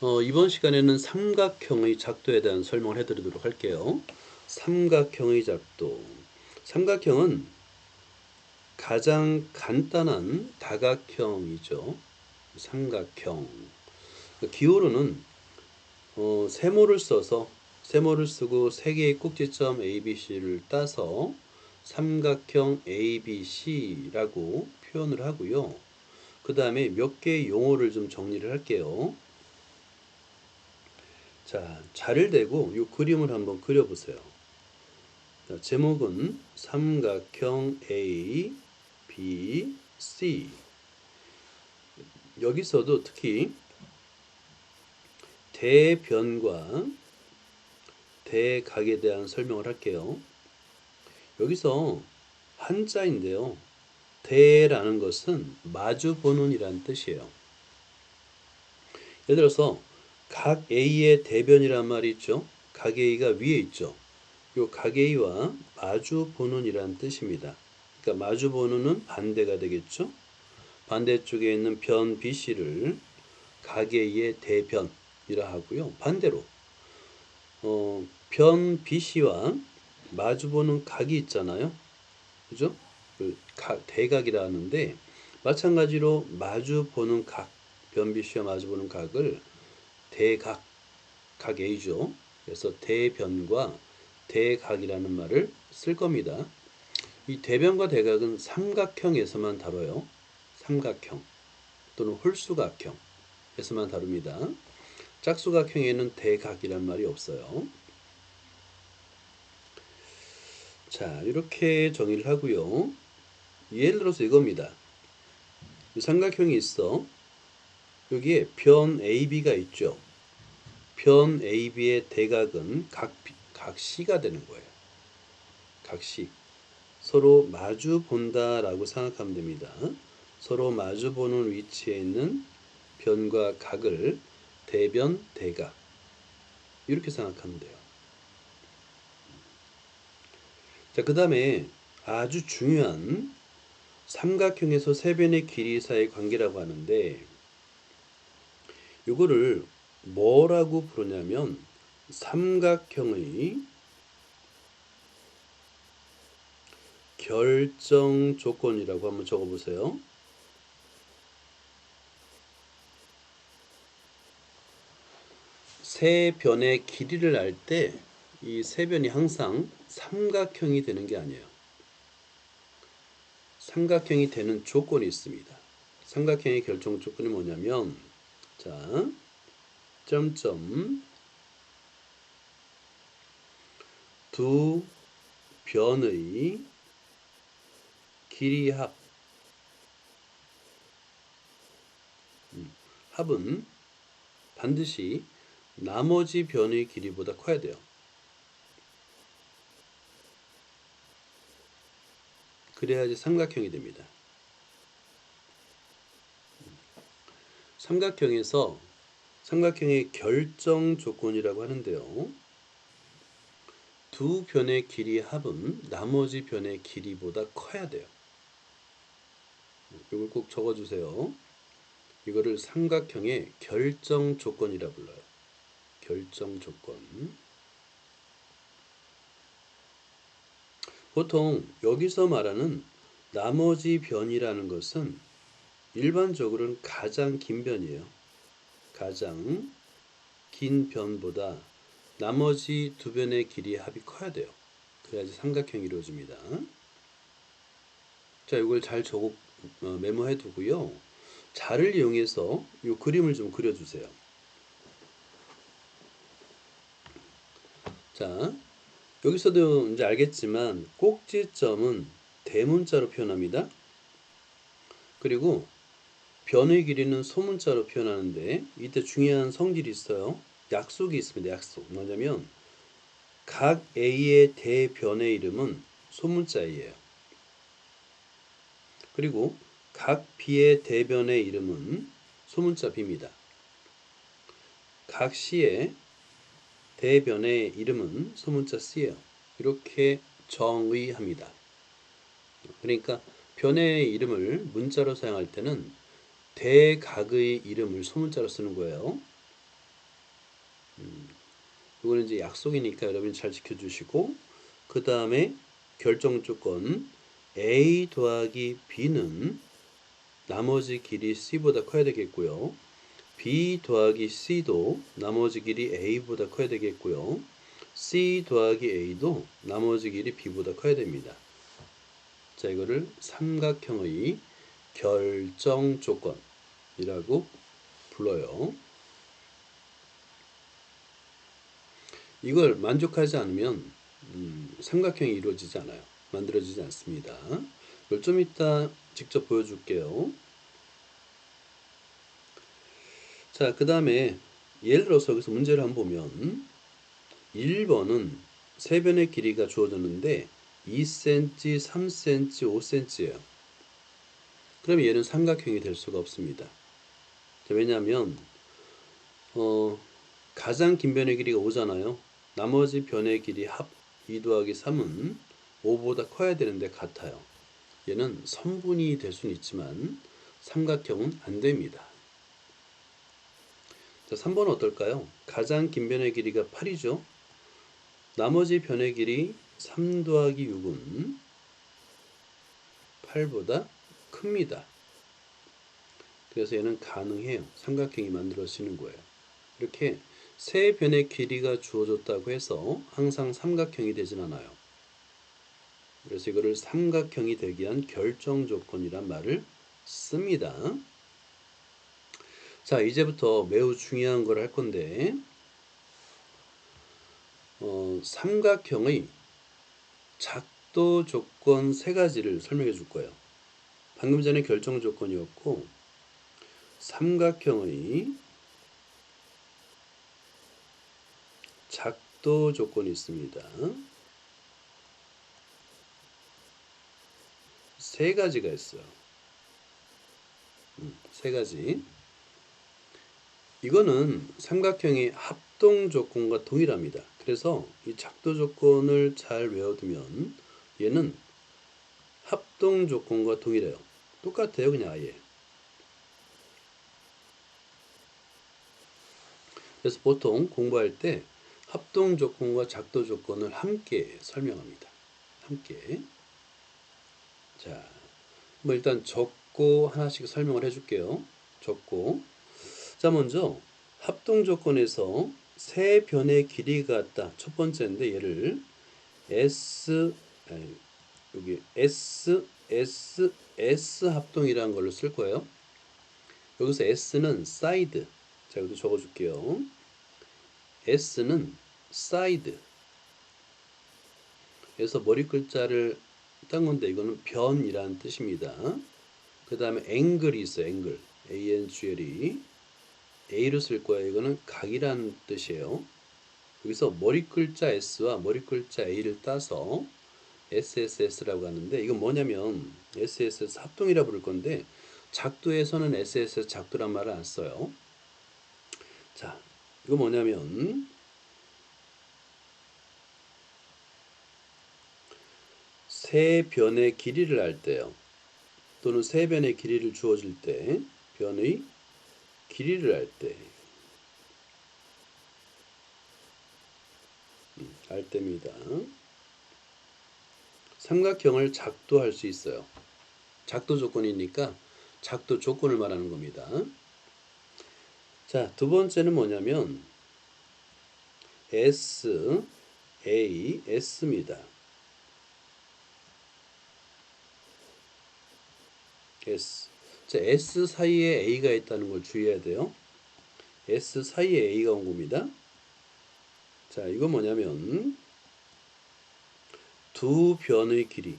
어, 이번 시간에는 삼각형의 작도에 대한 설명을 해드리도록 할게요. 삼각형의 작도. 삼각형은 가장 간단한 다각형이죠. 삼각형. 기호로는 어, 세모를 써서 세모를 쓰고 세 개의 꼭지점 ABC를 따서 삼각형 ABC라고 표현을 하고요. 그 다음에 몇 개의 용어를 좀 정리를 할게요. 자, 자를 대고 이 그림을 한번 그려보세요. 자, 제목은 삼각형 A, B, C. 여기서도 특히 대변과 대각에 대한 설명을 할게요. 여기서 한자인데요. 대라는 것은 마주 보는 이란 뜻이에요. 예를 들어서 각 A의 대변이란 말이 있죠. 각 A가 위에 있죠. 요 각 A와 마주 보는 이란 뜻입니다. 그러니까 마주 보는은 반대가 되겠죠. 반대쪽에 있는 변 BC를 각 A의 대변이라 하고요. 반대로 어, 변 BC와 마주 보는 각이 있잖아요. 그죠? 그 각, 대각이라 하는데 마찬가지로 마주 보는 각, 변 BC와 마주 보는 각을 대각, 각 A죠. 그래서 대변과 대각이라는 말을 쓸 겁니다. 이 대변과 대각은 삼각형에서만 다뤄요. 삼각형 또는 홀수각형에서만 다룹니다. 짝수각형에는 대각이란 말이 없어요. 자, 이렇게 정의를 하고요. 예를 들어서 이겁니다. 삼각형이 있어. 여기에 변 AB가 있죠. 변 AB의 대각은 각, 각 C가 되는 거예요. 각 C. 서로 마주 본다라고 생각하면 됩니다. 서로 마주 보는 위치에 있는 변과 각을 대변, 대각. 이렇게 생각하면 돼요. 자, 그 다음에 아주 중요한 삼각형에서 세 변의 길이 사이의 관계라고 하는데 이거를 뭐라고 부르냐면 삼각형의 결정 조건이라고 한번 적어 보세요. 세 변의 길이를 알 때 이 세 변이 항상 삼각형이 되는 게 아니에요. 삼각형이 되는 조건이 있습니다. 삼각형의 결정 조건이 뭐냐면 자, 점점 두 변의 길이 합 음, 합은 반드시 나머지 변의 길이보다 커야 돼요. 그래야지 삼각형이 됩니다. 삼각형에서 삼각형의 결정 조건이라고 하는데요. 두 변의 길이 합은 나머지 변의 길이보다 커야 돼요. 이걸 꼭 적어주세요. 이거를 삼각형의 결정 조건이라 불러요. 결정 조건. 보통 여기서 말하는 나머지 변이라는 것은 일반적으로는 가장 긴 변이에요. 가장 긴 변보다 나머지 두 변의 길이의 합이 커야 돼요. 그래야지 삼각형이 이루어집니다. 자, 이걸 잘 적어 어, 메모해 두고요. 자를 이용해서 이 그림을 좀 그려주세요. 자, 여기서도 이제 알겠지만 꼭지점은 대문자로 표현합니다. 그리고 변의 길이는 소문자로 표현하는데 이때 중요한 성질이 있어요. 약속이 있습니다. 약속. 뭐냐면 각 A의 대변의 이름은 소문자예요. 그리고 각 B의 대변의 이름은 소문자 B입니다. 각 C의 대변의 이름은 소문자 C예요. 이렇게 정의합니다. 그러니까 변의 이름을 문자로 사용할 때는 대각의 이름을 소문자로 쓰는 거예요. 음, 이거는 이제 약속이니까 여러분이 잘 지켜주시고 그 다음에 결정 조건 a 더하기 b는 나머지 길이 c보다 커야 되겠고요. b 더하기 c도 나머지 길이 a보다 커야 되겠고요. c 더하기 a도 나머지 길이 b보다 커야 됩니다. 자, 이거를 삼각형의 결정 조건 이라고 불러요. 이걸 만족하지 않으면 음, 삼각형이 이루어지지 않아요. 만들어지지 않습니다. 이걸 좀 이따 직접 보여줄게요. 자, 그 다음에 예를 들어서 여기서 문제를 한번 보면 1번은 세 변의 길이가 주어졌는데 2cm, 3cm, 5cm예요. 그럼 얘는 삼각형이 될 수가 없습니다. 자, 왜냐하면 어, 가장 긴 변의 길이가 5잖아요. 나머지 변의 길이 합 2 더하기 3은 5보다 커야 되는데 같아요. 얘는 선분이 될 수는 있지만 삼각형은 안 됩니다. 자, 3번은 어떨까요? 가장 긴 변의 길이가 8이죠. 나머지 변의 길이 3 더하기 6은 8보다 큽니다. 그래서 얘는 가능해요. 삼각형이 만들어지는 거예요. 이렇게 세 변의 길이가 주어졌다고 해서 항상 삼각형이 되진 않아요. 그래서 이거를 삼각형이 되기 위한 결정 조건이란 말을 씁니다. 자, 이제부터 매우 중요한 걸 할 건데, 어, 삼각형의 작도 조건 세 가지를 설명해 줄 거예요. 방금 전에 결정 조건이었고, 삼각형의 작도 조건이 있습니다. 세 가지가 있어요. 음, 세 가지. 이거는 삼각형의 합동 조건과 동일합니다. 그래서 이 작도 조건을 잘 외워두면 얘는 합동 조건과 동일해요. 똑같아요, 그냥 아예. 그래서 보통 공부할 때 합동 조건과 작도 조건을 함께 설명합니다. 함께. 자, 뭐 일단 적고 하나씩 설명을 해줄게요. 적고. 자, 먼저 합동 조건에서 세 변의 길이가 같다. 첫 번째인데 얘를 S 여기 S S S 합동이라는 걸로 쓸 거예요. 여기서 S는 사이드. 자, 여기도 적어 줄게요. S는 사이드. 그래서 머리 글자를 딴 건데 이거는 변이라는 뜻입니다. 그 다음에 앵글이 있어요. 앵글. A-N-G-L이. A로 쓸 거예요. 이거는 각이라는 뜻이에요. 여기서 머리 글자 S와 머리 글자 A를 따서 SSS라고 하는데 이건 뭐냐면 SSS 합동이라 부를 건데 작도에서는 SSS 작도란 말을 안 써요. 자, 이거 뭐냐면 세 변의 길이를 할 때요. 또는 세 변의 길이를 주어질 때 변의 길이를 할 때, 음, 할 때입니다. 삼각형을 작도할 수 있어요. 작도 조건이니까 작도 조건을 말하는 겁니다. 자, 두 번째는 뭐냐면 S, A, S입니다. S. 자, S 사이에 A가 있다는 걸 주의해야 돼요. S 사이에 A가 온 겁니다. 자, 이거 뭐냐면 두 변의 길이,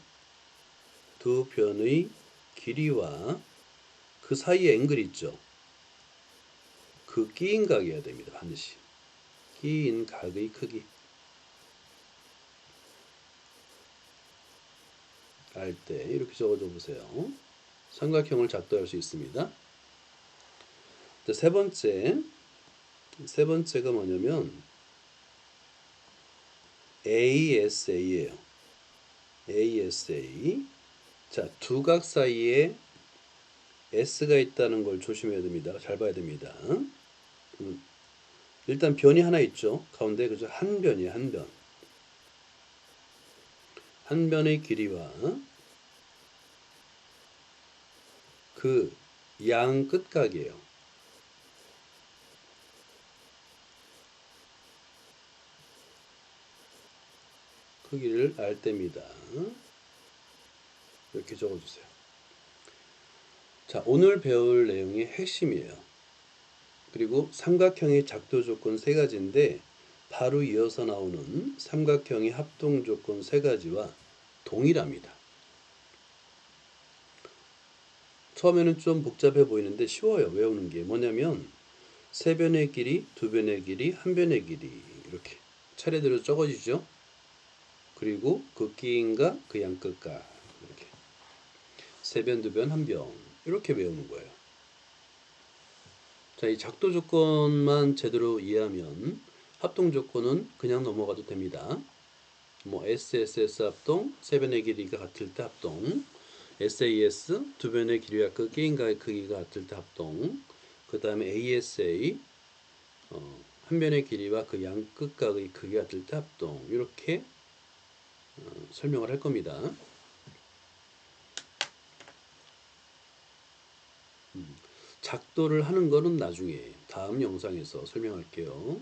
두 변의 길이와 그 사이에 앵글 있죠. 그 끼인 각이어야 됩니다. 반드시. 끼인 각의 크기. 알 때 이렇게 적어줘 보세요. 삼각형을 작도할 수 있습니다. 세 번째, 세 번째가 뭐냐면 ASA예요. ASA. 자, 두 각 사이에 S가 있다는 걸 조심해야 됩니다. 잘 봐야 됩니다. 일단 변이 하나 있죠. 가운데 그죠? 한 변이에요. 한 변. 한 변의 길이와 그 양 끝각이에요. 크기를 알 때입니다. 이렇게 적어주세요. 자, 오늘 배울 내용의 핵심이에요. 그리고 삼각형의 작도 조건 세 가지인데 바로 이어서 나오는 삼각형의 합동 조건 세 가지와 동일합니다. 처음에는 좀 복잡해 보이는데 쉬워요. 외우는 게 뭐냐면 세 변의 길이, 두 변의 길이, 한 변의 길이 이렇게 차례대로 적어지죠. 그리고 그 끼인가 그 양끝가 이렇게 세 변, 두 변, 한 변 이렇게 외우는 거예요. 자, 이 작도 조건만 제대로 이해하면 합동 조건은 그냥 넘어가도 됩니다. 뭐 SSS 합동, 세 변의 길이가 같을 때 합동, SAS 두 변의 길이와 그 게임가의 크기가 같을 때 합동, 그 다음에 ASA 어, 한 변의 길이와 그 양 끝각의 크기가 같을 때 합동 이렇게 어, 설명을 할 겁니다. 작도를 하는 거는 나중에 다음 영상에서 설명할게요.